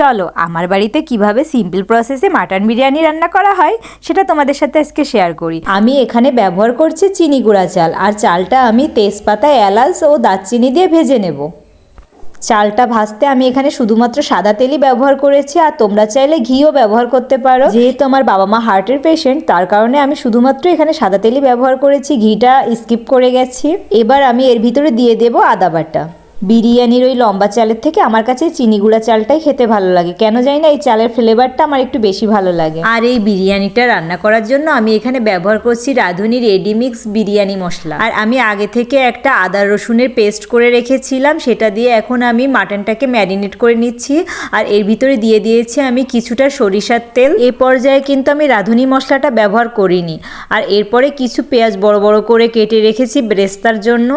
চলো, আমার বাড়িতে কীভাবে সিম্পল প্রসেসে মাটন বিরিয়ানি রান্না করা হয়, সেটা তোমাদের সাথে আজকে শেয়ার করি। আমি এখানে ব্যবহার করছি চিনি গুঁড়া চাল, আর চালটা আমি তেজপাতা, এলাচ ও দারচিনি দিয়ে ভেজে নেব। চালটা ভাজতে আমি এখানে শুধুমাত্র সাদা তেলই ব্যবহার করেছি, আর তোমরা চাইলে ঘিও ব্যবহার করতে পারো। যেহেতু আমার বাবা মা হার্টের পেশেন্ট তার কারণে আমি শুধুমাত্র এখানে সাদা তেলই ব্যবহার করেছি, ঘিটা স্কিপ করে গেছি। এবার আমি এর ভিতরে দিয়ে দেব আদা বাটা। বিরিয়ানির ওই লম্বা চালের থেকে আমার কাছে চিনি গুঁড়া চালটাই খেতে ভালো লাগে। কেন জানি না এই চালের ফ্লেভারটা আমার একটু বেশি ভালো লাগে। আর এই বিরিয়ানিটা রান্না করার জন্য আমি এখানে ব্যবহার করছি রাঁধুনি রেডিমিক্স বিরিয়ানি মশলা। আর আমি আগে থেকে একটা আদা রসুনের পেস্ট করে রেখেছিলাম, সেটা দিয়ে এখন আমি মাটনটাকে ম্যারিনেট করে নিচ্ছি। আর এর ভিতরে দিয়ে দিয়েছি আমি কিছুটা সরিষার তেল। এ পর্যায়ে কিন্তু আমি রাঁধুনি মশলাটা ব্যবহার করিনি। আর এরপরে কিছু পেঁয়াজ বড় বড় করে কেটে রেখেছি ব্রেস্তার জন্য।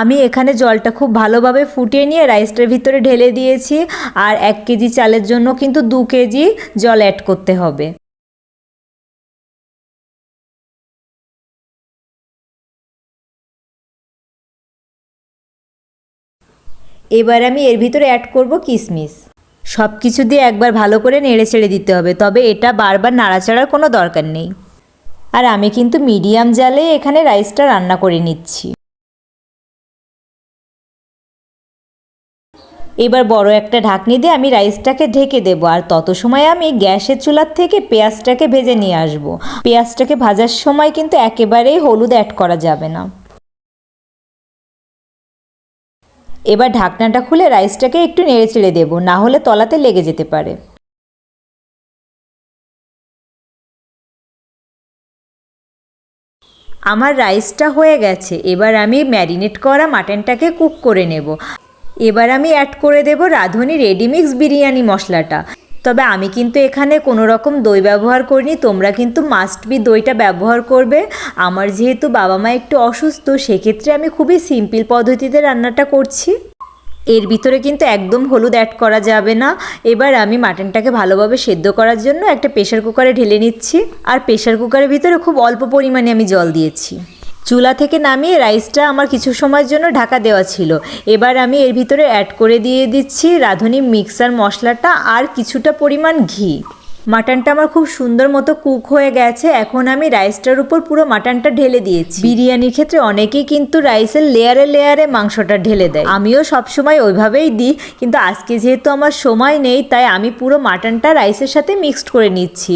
আমি এখানে জলটা খুব ভালোভাবে ফুটিয়ে নিয়ে রাইসটার ভিতরে ঢেলে দিয়েছি আর এক কেজি চালের জন্য কিন্তু দু কেজি জল অ্যাড করতে হবে। এবার আমি এর ভিতরে অ্যাড করব কিশমিশ সব কিছু দিয়ে একবার ভালো করে নেড়ে ছেড়ে দিতে হবে, তবে এটা বারবার নাড়াচাড়ার কোনো দরকার নেই। আর আমি কিন্তু মিডিয়াম জালে এখানে রাইসটা রান্না করে নিচ্ছি। এবার বড় একটা ঢাকনি দিয়ে আমি রাইসটাকে ঢেকে দেবো। আর তত সময় আমি গ্যাসের চুলার থেকে পেঁয়াজটাকে ভেজে নিয়ে আসব। পেঁয়াজটাকে ভাজার সময় কিন্তু একেবারেই হলুদ অ্যাড করা যাবে না। এবার ঢাকনাটা খুলে রাইসটাকে একটু নেড়ে চেড়ে দেবো, না হলে তলাতে লেগে যেতে পারে। আমার রাইসটা হয়ে গেছে, এবার আমি ম্যারিনেট করা মাটনটাকে কুক করে নেব। এবার আমি অ্যাড করে দেব রাঁধুনি রেডিমিক্স বিরিয়ানি মশলাটা। তবে আমি কিন্তু এখানে কোনো রকম দই ব্যবহার করিনি, তোমরা কিন্তু মাস্ট বি দইটা ব্যবহার করবে। আমার যেহেতু বাবা মা একটু অসুস্থ, সেক্ষেত্রে আমি খুবই সিম্পল পদ্ধতিতে রান্নাটা করছি। এর ভিতরে কিন্তু একদম হলুদ অ্যাড করা যাবে না। এবার আমি মাটনটাকে ভালোভাবে সেদ্ধ করার জন্য একটা প্রেশার কুকারে ঢেলে নিচ্ছি। আর প্রেশার কুকারের ভিতরে খুব অল্প পরিমাণে আমি জল দিয়েছি। চুলা থেকে নামিয়ে রাইসটা আমার কিছু সময়ের জন্য ঢাকা দেওয়া ছিল। এবার আমি এর ভিতরে অ্যাড করে দিয়ে দিচ্ছি রাঁধুনি মিক্সার মশলাটা আর কিছুটা পরিমাণ ঘি। মাটনটা আমার খুব সুন্দর মতো কুক হয়ে গেছে। এখন আমি রাইসটার উপর পুরো মাটনটা ঢেলে দিয়েছি। বিরিয়ানির ক্ষেত্রে অনেকেই কিন্তু রাইসের লেয়ারে লেয়ারে মাংসটা ঢেলে দেয়। আমিও সবসময় ওইভাবেই দিই, কিন্তু আজকে যেহেতু আমার সময় নেই, তাই আমি পুরো মাটনটা রাইসের সাথে মিক্সড করে নিচ্ছি।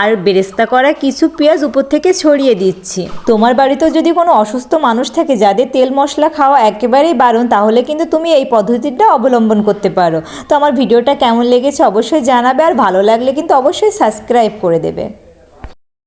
আর বেরেস্তা করা কিছু পেঁয়াজ উপর থেকে ছড়িয়ে দিচ্ছি। তোমার বাড়িতেও যদি কোনো অসুস্থ মানুষ থাকে, যাদের তেল মশলা খাওয়া একেবারেই বারণ, তাহলে কিন্তু তুমি এই পদ্ধতিটা অবলম্বন করতে পারো। তো আমার ভিডিওটা কেমন লেগেছে অবশ্যই জানাবে, আর ভালো লাগলে কিন্তু অবশ্যই সাবস্ক্রাইব করে দেবে।